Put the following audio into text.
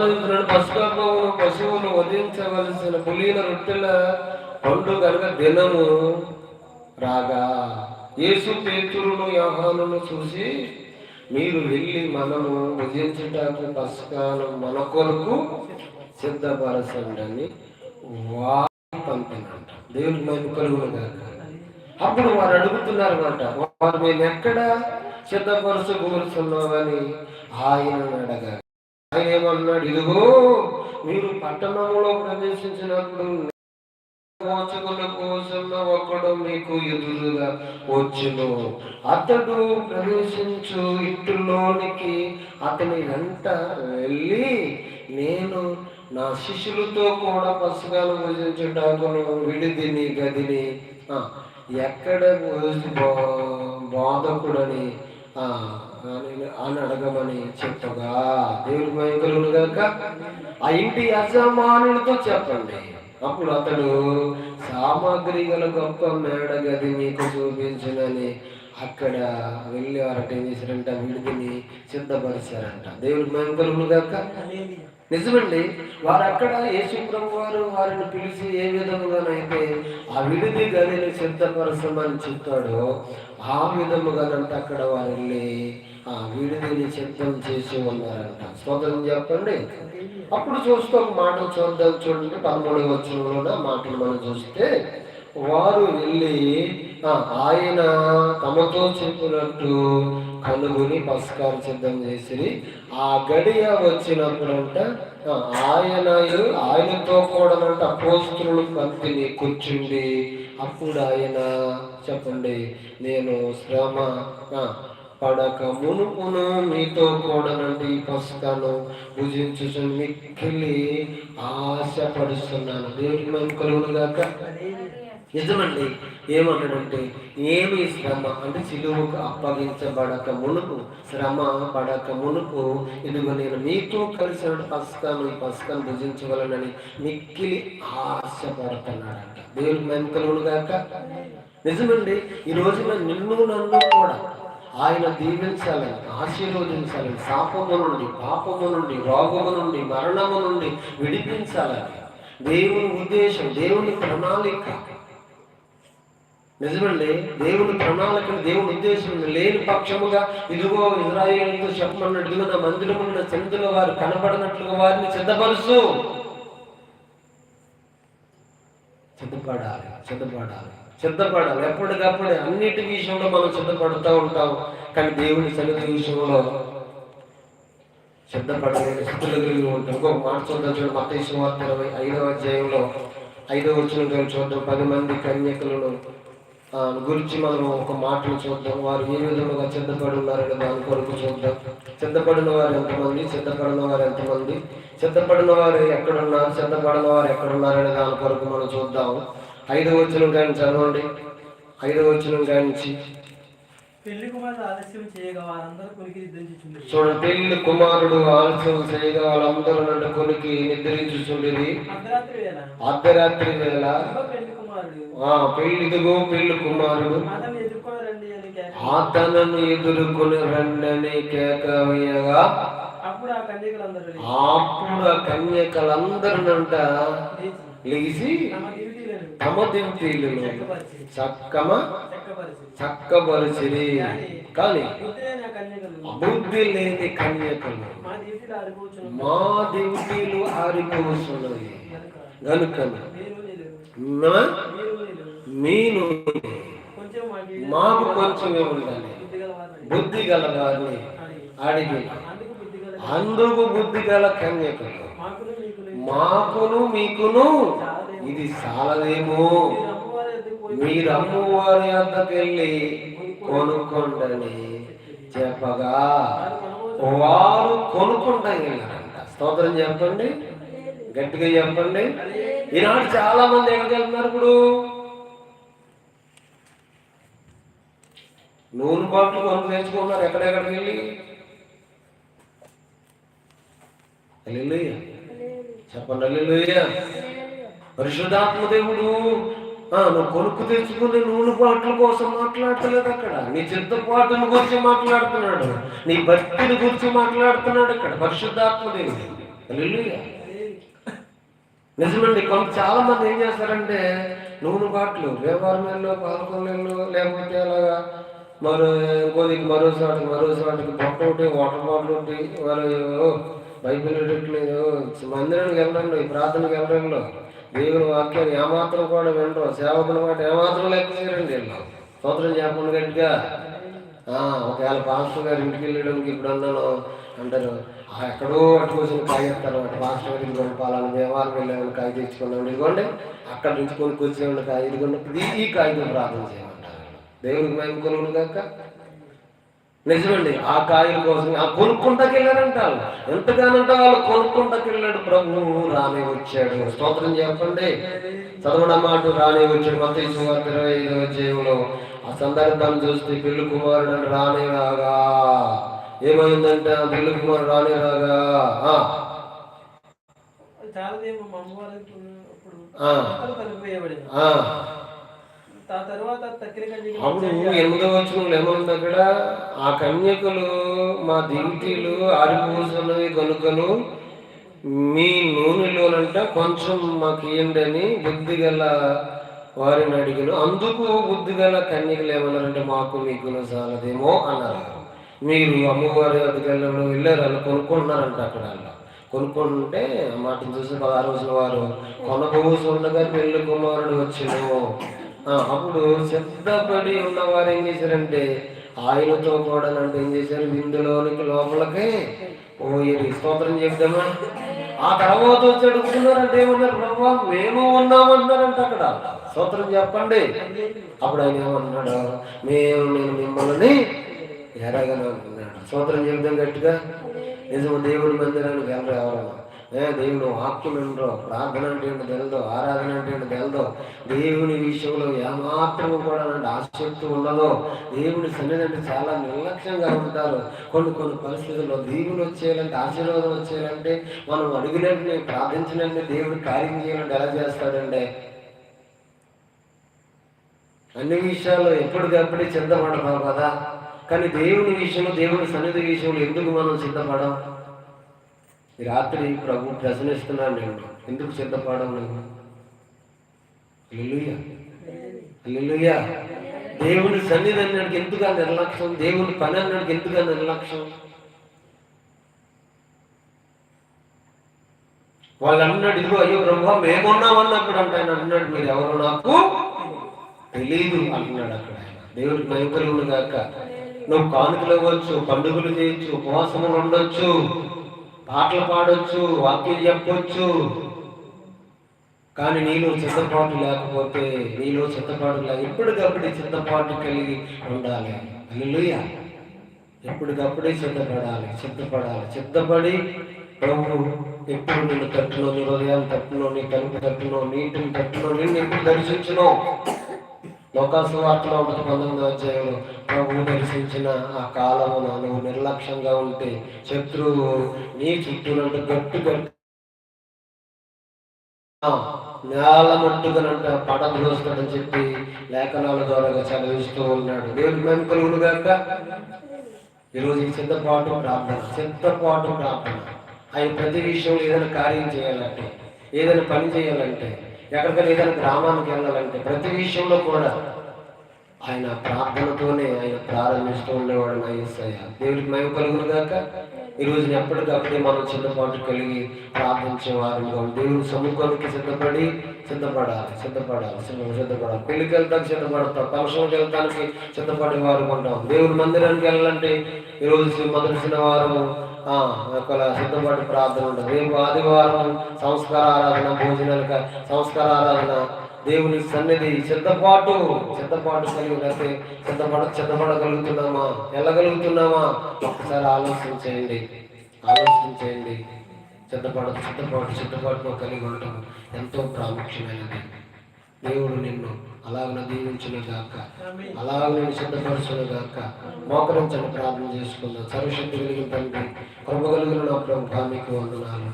పశుపాపము పశువులు వధించవలసిన పులిన రొట్టెల పండుగ దినము రాగా యేసు పేతురును యోహానును చూసి మీరు వెళ్ళి మనము భుజించటానికి పసుకాను మన కొరకు సిద్ధపరచండి అని వారు పంపినంట దేవుడికి మేము కలుగును అప్పుడు వారు అడుగుతున్నారు అనమాట వారు మేము ఎక్కడ సిద్ధపరచకూరుతున్నావు అని ఆయన అడగా ఏమన్నాడు ఇదిగో మీరు పట్టణంలో ప్రవేశించినప్పుడు మోచకుల కోసం ఒకడు మీకు ఎదురుగా వచ్చును అతడు ప్రవేశించు ఇంటిలోనికి అతని వెంట వెళ్ళి నేను నా శిష్యులతో కూడా పసుగాలు భుజించుటాకును విడిదిని గదిని ఎక్కడ బోధకుడని అని అని అడగమని చెప్పగా. దేవుడి మైకలు గాక. ఆ ఇంటి యజమానులతో చెప్పండి. అప్పుడు అతడు సామాగ్రి గల గొప్ప మేడ గది మీకు చూపించునని అక్కడ వెళ్ళి వారంట ఏం చేశారంట? విడిదిని సిద్ధపరిచారంట. దేవుడు మైకలు కాక నిజమండి వారు అక్కడ యేసుప్రభు వారు వారిని పిలిచి ఏ విధముగానైతే ఆ విడిది గదిని సిద్ధపరచమని చెప్తాడో ఆ విధముగానంట అక్కడ వారు వెళ్ళి ఆ విడిదిని సిద్ధం చేసి ఉన్నారంట. స్తోత్రం చెప్పండి. అప్పుడు చూస్తే ఒక మాట చూద్దాం చూడండి. పదమూడవ వచ్చిన మాటలు మనం చూస్తే వారు వెళ్ళి ఆయన తమతో చెప్పినట్టు కనుగొని పస్కారం సిద్ధం చేసి ఆ గడియ వచ్చినప్పుడంట అంట ఆయన ఆయనతో కూడా అపోస్తులు పంపిణీ కూర్చుండి. అప్పుడు ఆయన చెప్పండి నేను శ్రమ పడక మునుపును మీతో కూడానండి ఈ పుస్తకాలు భుజించు మిక్కిలి ఆశపడుస్తున్నాను. దేవుడి మేము కలుగును నిజమండి ఏమన్నాడంటే ఏమి శ్రమ? అంటే సిలువుకు అప్పగించబడక మునుపు శ్రమ పడక మునుపు ఇదిగో నేను మీతో కలిసిన పసుకను ఈ పసుకను భుజించగలనని మిక్కిలి ఆశపడుతున్నాడంట దేవుడు మేము గాక? నిజమండి ఈ రోజున నిన్ను నన్ను కూడా ఆయన దీవించాలని ఆశీర్వదించాలని శాపము నుండి పాపము నుండి రోగము నుండి మరణము నుండి విడిపించాలని దేవుని ఉద్దేశం దేవుని ప్రణాళిక నిజమండి దేవుని ప్రణాళికను దేవుని ఉద్దేశం లేని పక్షముగా ఇదిగో ఇజ్రాయేల్తో చెప్పమన్నాడు ఇదిగో నా మందిరమున్న చెందుల వారు కనపడినట్లుగా వారిని సిద్ధపరుసు సిద్ధపడాలి సిద్ధపడాలి సిద్ధపడాలి. ఎప్పటికప్పుడే అన్నిటి విషయంలో మనం సిద్ధపడుతూ ఉంటాం. కానీ దేవుని సన్నిధి విషయంలో సిద్ధపడలేని స్థితులు కలిగి ఉంటాం. ఇంకొక మాట చూద్దాం చూడండి మత వార్త ఇరవై ఐదవ అధ్యాయంలో ఐదవ వచ్చిన చూద్దాం. పది మంది కన్యకులను గురించి మనం ఒక మాటలు చూద్దాం. వారు ఏ విధంగా సిద్ధపడి ఉన్నారని దాని కొరకు చూద్దాం. సిద్ధపడిన వారు ఎంతమంది? సిద్ధపడిన వారు ఎంతమంది? సిద్ధపడిన వారు ఎక్కడున్నారు? సిద్ధపడిన వారు ఎక్కడున్నారని దాని కొరకు మనం చూద్దాం. ఐదు వచ్చిన కానీ చదవండి. ఐదు వచ్చిన కానించి పెళ్ళి కుమారుడు ఆలస్యం చేయగా వారందరూ కొనికి దిద్దించుచుండ్రి చూడండి పెళ్ళి కుమారుడు ఆలస్యం చేయగా వాళ్ళందరూ నన్ను కొనికి నిద్రించుచుండేది అర్ధరాత్రి వేళ. అర్ధరాత్రి వేళ. పెళ్ళి కుమారుడు. ఆ పెళ్ళి కుమారుడు. అతన్ని ఎదుర్కొని రండని కేక. వేయగా అప్పుడు ఆ కన్యకలందరూ అప్పుడు ఆ లేచి. క్రమదిద్దిలు చక్కమ చక్కబరిచిరి. కానీ బుద్ధి లేని కన్యకలు మా దివిటీలు ఆరిపోతున్నది కనుక మీను మాకు కొంచెమే ఉండాలి. బుద్ధి గల వారిని అడిగి అందుకు బుద్ధి గల కన్యకలు. మాకును మీకును ఇది చాలదేమో? మీరు అమ్మవారి ఎద్దుకు పోయి చెప్పగా వారు కొనుక్కుంటా స్తోత్రం చెప్పండి. గట్టిగా చెప్పండి. ఈనాడు చాలా మంది ఎక్కడికి వెళ్తున్నారు ఇప్పుడు? నూనె బాట్లు కొనుక్కు తెచ్చుకున్నారు ఎక్కడెక్కడికి వెళ్ళి? హల్లెలూయా. చెప్పండి హల్లెలూయా. పరిశుధాత్మ దేవుడు ఆ, నువ్వు కొనుక్కు తెచ్చుకునే నూనె పాటల కోసం మాట్లాడతలేదు అక్కడ. నీ చిత్తపాటుల గురించి మాట్లాడుతున్నాడు. నీ భక్తిని గురించి మాట్లాడుతున్నాడు అక్కడ. పరిశుద్ధాత్మ దేవుడు. నిజమండి కొంత చాలా మంది ఏం చేస్తారంటే నూనె బాట్లు వ్యవహారం నెలలో పదకొండు లేకపోతే అలాగా మరో ఇంకోదికి మరోసాటికి మరోసాటికి చోటకి బొట్ట ఒకటి వాటర్ బాటిల్ ఒకటి వాళ్ళు బైబిల్ మందిరానికి మందిరానికి ఈ ప్రార్థనకి వెళ్ళడంలో దేవుని వాక్యాన్ని ఏమాత్రం కూడా వినరు. సేవకుని మాట ఏమాత్రం లెక్క చేయరండి వీళ్ళు. స్తోత్రం చెప్పండి గట్టిగా. ఆ, ఒకవేళ పాస్టర్ గారు ఇంటికి వెళ్ళడానికి ఇప్పుడు అన్నాను అంటారు ఎక్కడో అట్టుకోసిన కాయ ఇస్తారు అటు పాస్టర్ గారికి ఇదిగోండి పలానా దేవాలయం వెళ్ళామని కాయ తెచ్చుకున్నాం. ఇదిగోండి అక్కడ నుంచి కొనుక్కొచ్చేవాడి కాయ. ఇదిగోండి ఈ- ఈ కాయతో ప్రార్థన చేయమంటారు. దేవునికి మేము కొనుగోలు కాక నిజమండి ఆ కాయల కోసం ఆ కొనుక్కుంటాకి వెళ్ళారంట వాళ్ళు. ఎంతగానంటే వాళ్ళు కొనుక్కుంటాకి వెళ్ళాడు ప్రభు రానే వచ్చాడు. స్తోత్రం చెప్పండి. చదవడం మాట రానే వచ్చాడు. సువార్త ఇరవై ఐదవ అధ్యాయంలో. ఆ సందర్భాన్ని చూస్తే పెళ్ళి కుమారుడు రానే రాగా. ఏమైందంటే? పెళ్ళి కుమారుడు రానే రాగా. ఆ, అప్పుడు ఎనిమిదో వచ్చిన ఏమన్నా అక్కడ ఆ కన్యకులు మా దివిటీలు ఆరిపోతున్నవి కనుకను మీ నూనెలోనంట కొంచెం మాకు ఇవ్వండి అని బుద్ధి గల వారిని అడిగాను అందుకు బుద్ధి గల కన్యకలు ఏమన్నారంటే మాకు మీకు చాలదేమో అన్నారు. మీరు అమ్మవారి అధికారులు వెళ్ళారు వాళ్ళు కొనుక్కుంటున్నారంట అక్కడ వాళ్ళు. కొనుక్కుంటుంటే మాటను చూసి పదహారు రోజుల వారు కొనబోసు ఉండగా పెళ్ళి కుమారుడు వచ్చాను ఆ, అప్పుడు సిద్ధపడి ఉన్నవారు ఏం చేశారంటే ఆయనతో కూడా అంటే ఏం చేశారు? విందులోనికి లోపలికి పోయి స్తోత్రం చెప్తామా ఆ తర్వాత వచ్చి అడుగుతున్నారంటే ఏమన్నారు? ప్రభు మేము ఉన్నామన్నారంట అక్కడ. స్తోత్రం చెప్పండి. అప్పుడు ఆయన ఏమన్నాడు? మేము నేను మిమ్మల్ని ఎరగను అంటున్నాడు స్తోత్రం చెప్తాం గట్టిగా. నిజము దేవుడి మందిరానికి వెళ్ళరు ఎవరన్నా దేవుడు వాక్యం వినరు ప్రార్థన అంటే ఏంటో తెలదు ఆరాధన అంటే ఏంటో తెలదు దేవుని విషయంలో ఏమాత్రం కూడా అంటే ఆసక్తి ఉండదు దేవుని సన్నిధి అంటే చాలా నిర్లక్ష్యంగా ఉంటారు. కొన్ని కొన్ని పరిస్థితుల్లో దేవుని వచ్చేయాలంటే ఆశీర్వాదం వచ్చేయాలంటే మనం అడిగినట్టు ప్రార్థించినట్టు దేవుడు కార్యం చేయాలంటే ఎలా చేస్తాడండి అన్ని విషయాల్లో ఎప్పటికప్పుడే సిద్ధపడతాం కదా. కానీ దేవుని విషయంలో దేవుని సన్నిధి విషయంలో ఎందుకు మనం సిద్ధపడం? ఈ రాత్రి ప్రభు ప్రశ్నిస్తున్నాను నేను. ఎందుకు సిద్ధపడం నేను హల్లెలూయా. దేవుని సన్నిధి అన్నాడికి ఎందుకు ఆ నిర్లక్ష్యం? దేవుని పని అన్నాడికి ఎందుకు ఆ నిర్లక్ష్యం? వాళ్ళు అన్నాడు ఇదిగో అయ్యో బ్రహ్మ మేమున్నాం అన్నప్పుడు అంటే ఆయన. అన్నాడు మీరు ఎవరు నాకు? తెలియదు అంటున్నాడు అక్కడ దేవుడికి భయం భయంకరుడు కాక నువ్వు కానుకలు ఇవ్వచ్చు పండుగలు చేయొచ్చు ఉపవాసములు ఉండొచ్చు. పాటలు పాడొచ్చు వాక్యం చెప్పొచ్చు. కానీ నీలో చిత్తపాటు లేకపోతే నీలో చిత్తపాటు లేక ఎప్పటికప్పుడే చిత్తపాటు కలిగి ఉండాలి. అల్లుయ్య ఎప్పటికప్పుడే సిద్ధపడాలి సిద్ధపడాలి. సిద్ధపడి ప్రభు ఎప్పుడు నిన్ను తట్టులో నీ హృదయాన్ని తట్టులో నీ తలుపు తట్టులో నీటిని తట్టులో నిన్ను ఎప్పుడు దర్శించును లోకాసువార్తలో ఒకటి పంతొమ్మిది అధ్యాయంలో ప్రభు దర్శించిన ఆ కాలమున నువ్వు నిర్లక్ష్యంగా ఉంటే శత్రువు నీ చుట్టూనంటూ గట్టు గట్టు ఆ, నేల మట్టుగానంట పడద్రోస్తాడని చెప్పి లేఖనాల ద్వారా చదివిస్తూ ఉన్నాడు. దేవుడు మేము కలుగుడు గాక. ఈరోజు ఈ సిద్ధపాటు ప్రార్థన సిద్ధపాటు ప్రార్థన. ఆయన ప్రతి విషయంలో ఏదైనా కార్యం చేయాలంటే ఏదైనా పని చేయాలంటే ఎక్కడికైనా ఏదైనా గ్రామానికి వెళ్ళాలంటే ప్రతి విషయంలో కూడా ఆయన ప్రార్థనతోనే ఆయన ప్రారంభిస్తూ ఉండేవాడు నా యేసయ్య దేవుడికి మేము కలుగును గాక. ఈ రోజున ఎప్పటికప్పుడే మనం చిన్నపాటు కలిగి ప్రార్థించే వారు దేవుని సముఖానికి సిద్ధపడి సిద్ధపడాలి సిద్ధపడాలి సిద్ధ- సిద్ధపడాలి. పెళ్ళికి వెళ్తానికి సిద్ధపడతాం ఫంక్షన్కి వెళ్తానికి సిద్ధపడే వారు ఉంటాం దేవుడి మందిరానికి వెళ్ళాలంటే ఈ రోజు మొదటి శనివారం సిద్ధపాటు ప్రార్థన ఉంటుంది. రేపు ఆదివారం సంస్కార ఆరాధన భోజనాలు సంస్కార ఆరాధన దేవుని సన్నిధి సిద్ధపాటు సిద్ధపాటు కలిగి లేకపోతే సిద్ధపడ సిద్ధపడగలుగుతున్నామా? వెళ్ళగలుగుతున్నామా? ఒక్కసారి ఆలోచన చేయండి. ఆలోచన చేయండి. సిద్ధపడ సిద్ధపాటు సిద్ధపాటుతో కలిగి ఉండటం ఎంతో ప్రాముఖ్యమైనది. దేవుడు నిన్ను అలాగ దీవించిన గాక అలాగ నేను సిద్ధపరచును గాక మోకరించని ప్రార్థన చేసుకుందాం. సర్వశక్తి కలిగిన తండ్రి కృప కలిగిన నా ప్రభు మీకు వందనాలు.